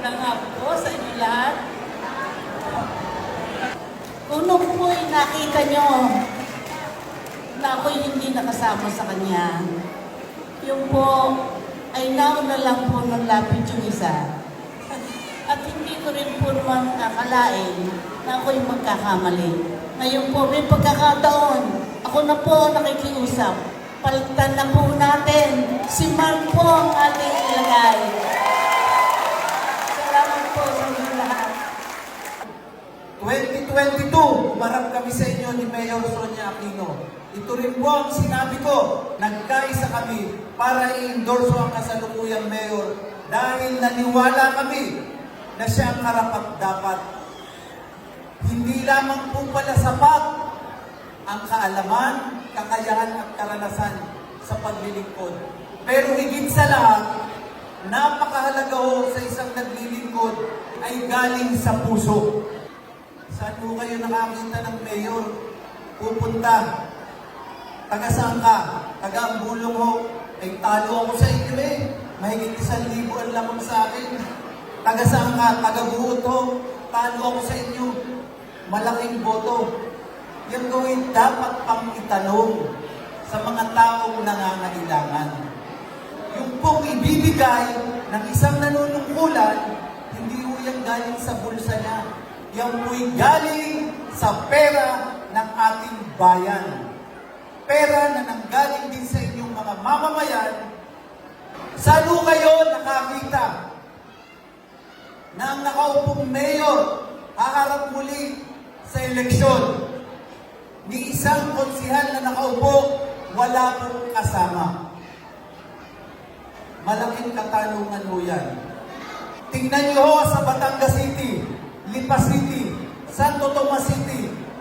magandang hapon po sa inyo lahat. Kung nung po'y nakita nyo na ako'y hindi nakasama sa kanya, yung po ay nauna lang po ng lapit yung isa. At hindi ko rin po naman akalain na ako'y magkakamali. Ngayon po, may pagkakataon, ako na po nakikiusap. Palitan na po natin. Si Mark po ang ating ilagay. Salamat po sa inyo lahat. 2022, umarap kami sa inyo ni Mayor Sonia Aquino. Ito rin po ang sinabi ko, nagkaisa kami para i-endorse ang kasalukuyang mayor dahil naniwala kami na siya ang karapat dapat. Hindi lamang po pala sapat ang kaalaman, kakayahan at karanasan sa paglilingkod. Pero higit sa lahat, napakahalaga ho sa isang naglilingkod ay galing sa puso. Saan po kayo nakakita ng mayor? Pupunta. Taga ka? Taga ang bulong ho. Ay talo ako sa inyo eh. Mahigit isang libo ang lamang sa akin. Taga ka? Taga buot ho. Talo ako sa inyo. Malaking boto. Yung gawin dapat pang itanong sa mga taong nangangailangan. Yung pong ibibigay ng isang nanunungkulan, hindi ho yan galing sa bulsa niya. Yan po'y galing sa pera ating bayan. Pera na nanggaling din sa inyong mga mamamayan. Saan kayo nakakita na ang nakaupong mayor haharap muli sa eleksyon ni isang konsihal na nakaupo, wala pong kasama. Malaking katanungan ho yan. Tingnan niyo ho sa Batangas City, Lipa City, Santo Tomas City,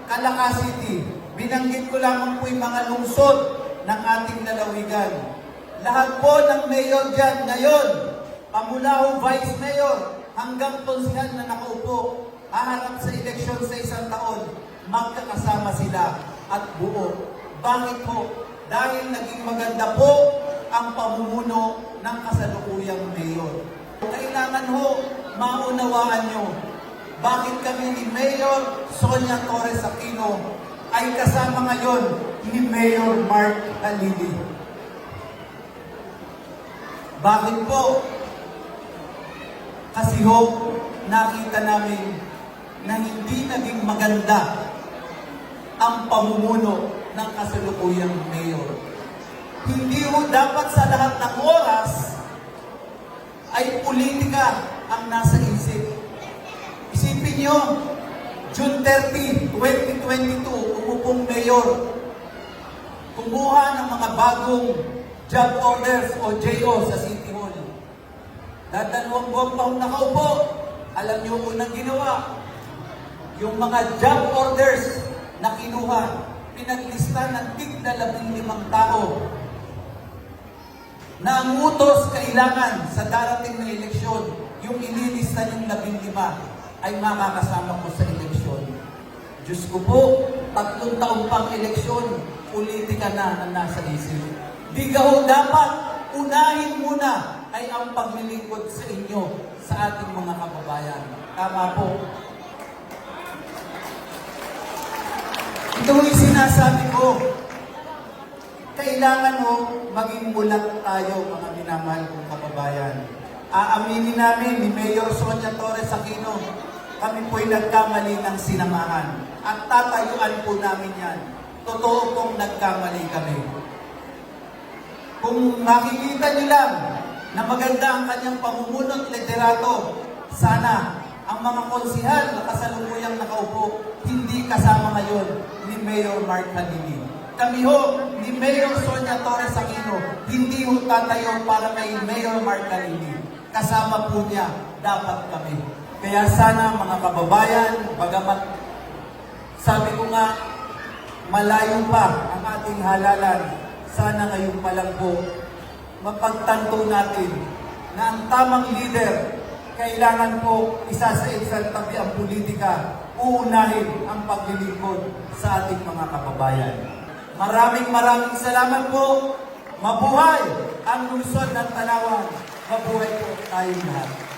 Calaca City. Binanggit ko lamang po yung mga lungsod ng ating lalawigan. Lahat po ng mayor dyan ngayon, pamula ho vice mayor hanggang konsihal na nakaupo, haharap sa eleksyon sa isang taon, magkakasama sila at buo. Bakit po? Dahil naging maganda po ang pamumuno ng kasalukuyang mayor. Kailangan ho, maunawaan nyo, bakit kami ni Mayor Sonia Torres Aquino ay kasama ngayon ni Mayor Mark Halili. Bakit po? Kasi ho, nakita namin na hindi naging maganda ang pamumuno ng kasalukuyang mayor. Hindi ho dapat sa lahat ng oras ay politika ang nasa isip. Nyo, June 30, 2022, umupong mayor, kumuha ng mga bagong job orders o JO sa City Hall. Dadalawang buwan pa akong nakaupo. Alam niyo unang ginawa. Yung mga job orders na kinuha, pinaglista ng tig na labing limang tao na ang utos kailangan sa darating na eleksyon, yung ililista yung labing lima ay makakasama ko sa eleksyon. Diyos ko po, tatlong taong pang eleksyon, politika na na nasa isip. Di ho dapat, unahin muna ay ang paglilingkod sa inyo, sa ating mga kababayan. Tama po. Ito yung sinasabi ko. Kailangan mo maging bulat tayo, mga minamahal kong kababayan. Aaminin namin ni Mayor Sonia Torres Aquino, kami po'y nagkamali ng sinamahan. At tatayuan po namin yan. Totoo pong nagkamali kami. Kung makikita niyo lang na maganda ang kanyang pamumuno at liderato, sana ang mga konsihal na kasalukuyang nakaupo, hindi kasama ngayon ni Mayor Mark Halili. Kami ho, ni Mayor Sonia Torres Aquino, hindi ho tatayo para kay Mayor Mark Halili. Kasama po niya, dapat kami. Kaya sana mga kababayan, bagamat sabi ko nga, malayo pa ang ating halalan, sana ngayon pa lang po, mapagtanto natin na ang tamang leader, kailangan po isa sa isang tabi ang politika, uunahin ang paglilingkod sa ating mga kababayan. Maraming maraming salamat po. Mabuhay ang lungsod ng Tanawan. Mabuhay po tayong lahat.